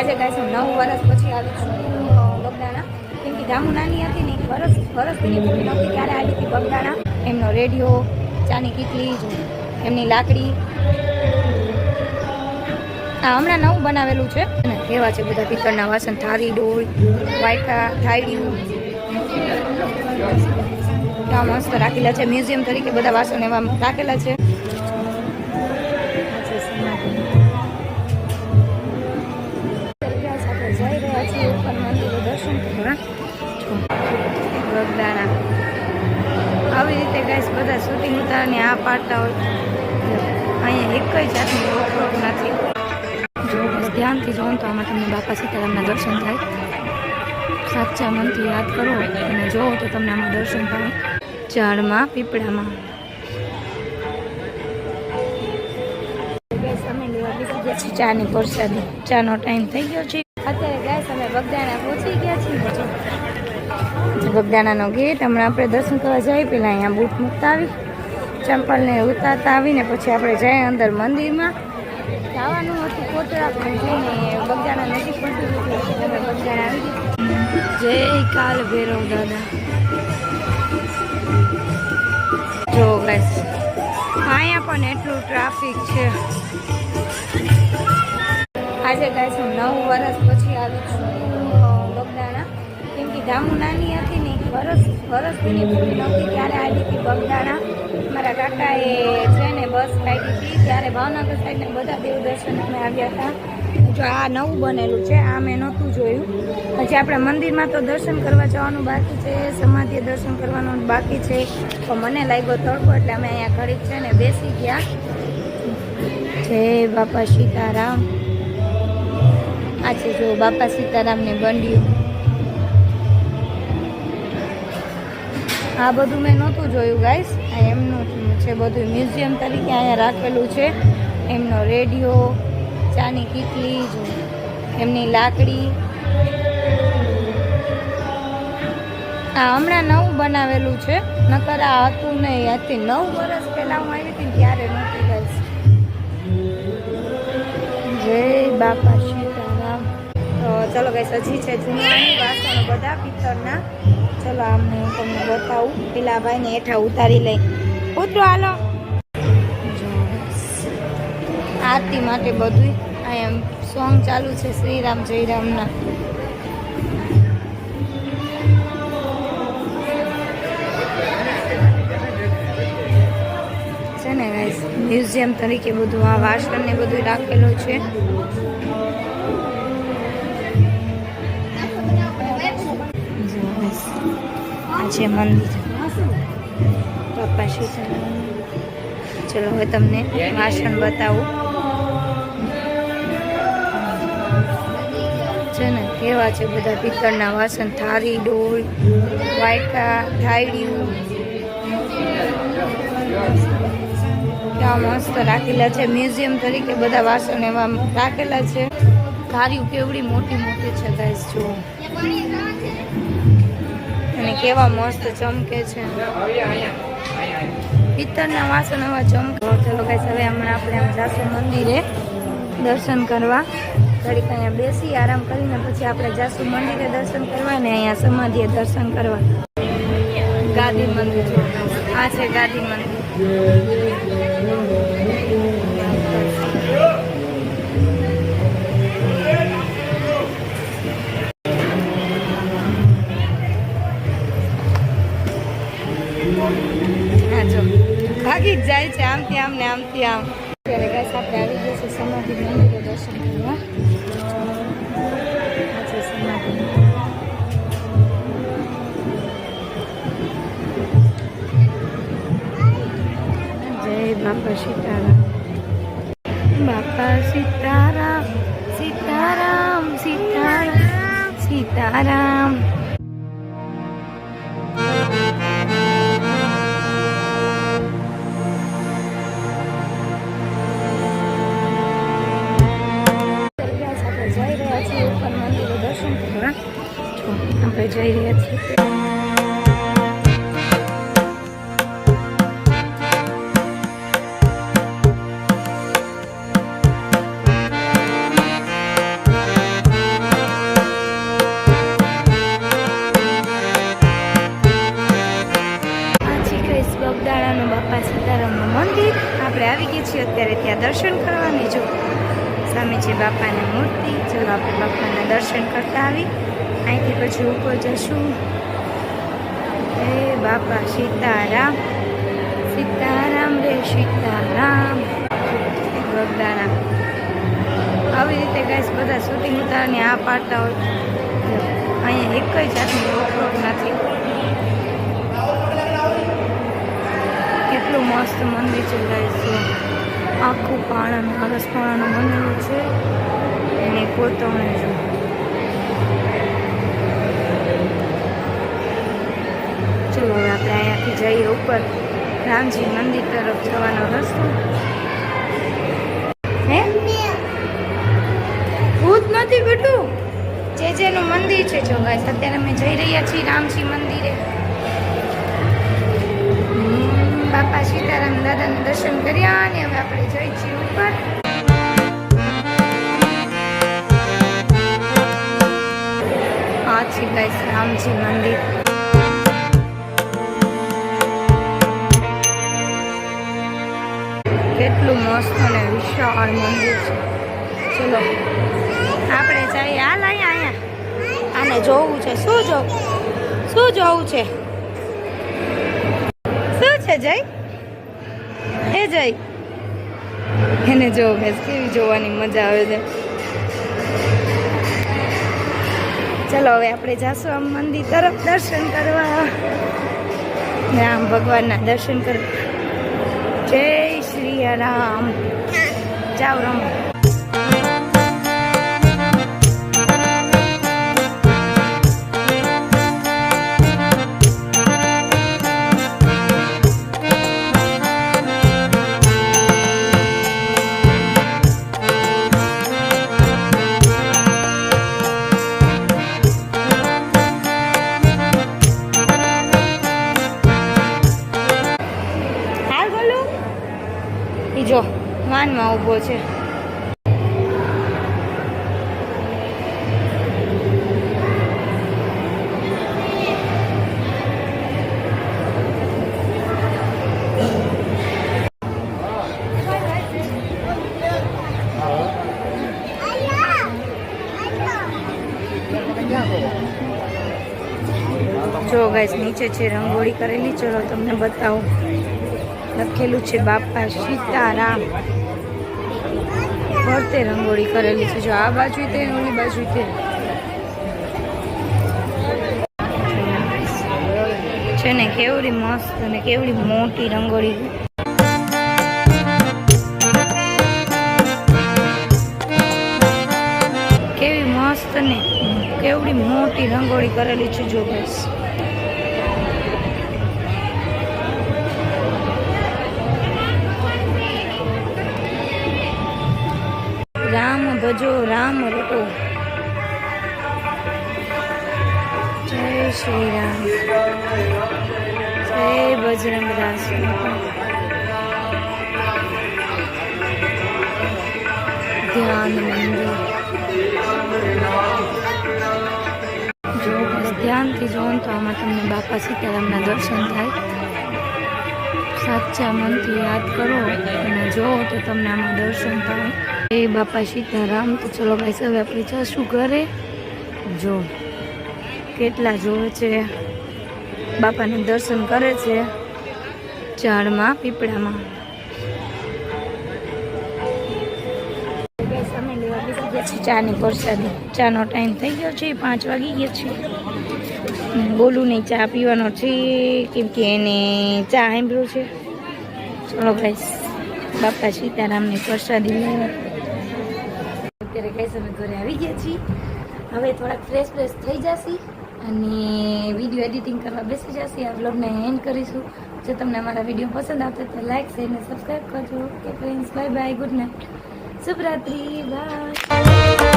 આજે કાંઈ છું નવ વર્ષ પછી આવી છું બગદાણા. કેમ કે જામુ નાની હતી ને વરસ વરસ તેની પૂરી નહોતી, ત્યારે આવી હતી બગદાણા. એમનો રેડિયો, ચાની કીટલી એમની લાકડી. આ હમણાં નવું બનાવેલું છે. અને કેવા છે બધા પિત્તળના વાસણ થાળી ડોલ વાયકા થાળીયું મસ્ત રાખેલા છે, મ્યુઝિયમ તરીકે બધા વાસણ એવા રાખેલા છે. વગદાણા આવી રીતે ગાઈસ બધા શૂટિંગ ઉતારને આ પાડતા હોય. અહીંયા એક જ જાતની રોકરોક નથી. જો બસ ધ્યાનથી જોઉં તો આમાં તમને બાપા સીતારામના દર્શન થાય. સાચા મનથી યાદ કરો અને જોવો તો તમને આમાં દર્શન થાય. ઝાડમાં, પીપળામાં. ચા ની પરસાદી ચા નો ટાઈમ થઈ ગયો છે. અત્યારે ગાય અમે બગદાણા પહોંચી ગયા છીએ. બગદાણાનો ગેટ હમણાં આપણે દર્શન કરવા જઈએ. પહેલાં અહીંયા બૂટ મૂકતા આવી ચંપલને ઉતારતા આવીને પછી આપણે જઈએ અંદર મંદિરમાં. જવાનું હતું કોટડા પણ જઈને બગદાણા નજીક પડતું બગદાણા જય કાલ ભૈરવ દાદા. જો બસ અહીંયા પણ એટલું ટ્રાફિક છે. આજે ગાય નવ વર્ષ પછી આવી છું. કે નાની હતી ને વરસ વરસ તેની પૂરી નહોતી. ત્યારે આવી હતી બગદાણા. મારા કાકાએ છે ને બસ કાઢી હતી, ત્યારે ભાવનગર સાઈડના બધા દેવ દર્શન અમે આવ્યા હતા. જો આ નવું બનેલું છે, આ મેં નહોતું જોયું. પછી આપણે મંદિરમાં તો દર્શન કરવા જવાનું બાકી છે, સમાધિએ દર્શન કરવાનું બાકી છે. તો મને લાગ્યો તડકો, એટલે અમે અહીંયા ઘડીક છે ને બેસી ગયા. જય બાપા સીતારામ. આ છે જો બાપા સીતારામને બંડિયું આ બધું મેં નહોતું જોયું ગાઈસ આ એમનું છે બધું મ્યુઝિયમ તરીકે અહીંયા રાખેલું છે. એમનો રેડિયો ચાની કીટલી એમની લાકડી. આ હમણાં નવું બનાવેલું છે. નકર આ હતું નહીં, આજથી નવ વર્ષ પહેલાં હું આવી હતી ત્યારે નહોતી ગાઈસ જય બાપા સીતારામ તો ચલો ગાઈસ હજી છે જૂની વાસણો બધા પિત્તળના. ચલો આમ હું તમને બતાવું. પેલા ભાઈને હેઠા ઉતારી લઈ. ઉતરો, હાલો. આરતી માટે બધું અહીંયા સોંગ ચાલુ છે, શ્રીરામ, જયરામના. છે ને મ્યુઝિયમ તરીકે બધું આ વાસણ ને બધું રાખેલું છે. છે મંદિર. બાપા સીતારામ ચલો, હવે તમને વાસણ બતાવું. છે ને, કેવા છે બધા પિત્તળના વાસણ? થારી, ડોલ, વાયકા, થાળીઓ. કેવા મસ્ત રાખેલા છે. મ્યુઝિયમ તરીકે બધા વાસણ એવા રાખેલા છે. થાળીઓ કેવડી મોટી મોટી છે ગાઈસ જુઓ. અને કેવા મસ્ત ચમકે છે. પિત્તળના વાસણ આવા ચમકે. ચલો કઈ હવે હમણાં આપણે જાશું મંદિરે દર્શન કરવા. ઘડીક અહીંયા બેસી આરામ કરીને પછી આપણે જાશું મંદિરે દર્શન કરવા ને અહીંયા સમાધિએ દર્શન કરવા. ગાદી મંદિર. આ છે ગાદી મંદિર. જ જાય છે. આમથી આમ ને આમ. ત્યારે જય બાપા સીતારામ. બાપા સીતારામ સીતારામ સીતારામ સીતારામ. ચલો આપણે દર્શન કરતા આવી. અહીંથી પછી ઉપર જશું. હે બાપા સીતારામ સીતારામ રે સીતારામ. ભગદારામ આવી રીતે ગાઈસ બધા સુતી ઉતારને આ પાડતા હોય. અહીંયા એક જ જાતની રોકરોક નથી. કેટલું મસ્ત મંદિર છે ગાઈસ આખું પાણા હરસ પાણાનું મંદિર છે. કોતવણી છે ચલો હવે આપણે અહીંયાથી જઈએ ઉપર રામજી મંદિર તરફ જવાનો રસ્તો ભૂત નથી બેટું જે જેનું મંદિર છે, જો અત્યારે અમે જઈ રહ્યા છીએ રામજી મંદિરે. બાપા સીતારામ દાદાના દર્શન કર્યા અને હવે આપણે જઈ છીએ ઉપર. આ છે ગાઈસ રામજી મંદિર. કેટલું મસ્ત અને વિશાળ મંદિર છે. ચલો, આપણે જઈએ. હાલ અહીંયા અહીંયા. આને જોવું છે. શું જોવું શું જોવું છે? શું છે જય? એ જય? એને જો બેસ કેવી જોવાની મજા આવે છે. ચલો, હવે આપણે જાશું આમ મંદિર તરફ દર્શન કરવા. રામ ભગવાનના દર્શન કરવા. જય શ્રી રામ. જાઓ રમો. જો ઊભો છે. જો ગાઈસ નીચે છે રંગોળી કરેલી ચલો તમને બતાવું. લખેલું છે બાપા સીતારામ. ફરતે રંગોળી કરેલી છે. જો આ બાજુ તે, ઓલી બાજુ તે. છે ને, કેવડી મસ્ત અને કેવડી મોટી રંગોળી. કેવી મસ્ત ને, કેવડી મોટી રંગોળી કરેલી છે, જો બસ. રામ રામ રટો. જય શ્રી રામ. જય બજરંગ દાસ ધ્યાન મંદિર. જો ધ્યાનથી જોવો તો આમાં તમને બાપા સીતારામના દર્શન થાય. સાચા મનથી યાદ કરો અને જોવો તો તમને આમાં દર્શન થાય. એ બાપા સીતારામ તો ચલો ભાઈ હવે આપણે જશું ઘરે. જો, કેટલા જોવે છે. બાપાને દર્શન કરે છે ઝાડમાં, પીપળામાં. ચાની પ્રસાદી. ચાનો ટાઈમ થઈ ગયો છે, પાંચ વાગી ગયો છે બોલું નહીં, ચા પીવાનો છે, કેમ કે એને ચા સાંભળ્યું છે. ચલો ગાઈસ બાપા સીતારામની પ્રસાદી લેવા. અત્યારે ગાઈસ અમે ઘરે આવી ગયા છીએ. હવે થોડાક ફ્રેશ ફ્રેશ થઈ જશે અને વીડિયો એડિટિંગ કરવા બેસી જશે. આ વ્લોગને એન્ડ કરીશું. જો તમને અમારા વીડિયો પસંદ આવતો તો લાઈક શેર અને સબસ્ક્રાઈબ કરજો. કે friends bye bye good night શુભરાત્રી by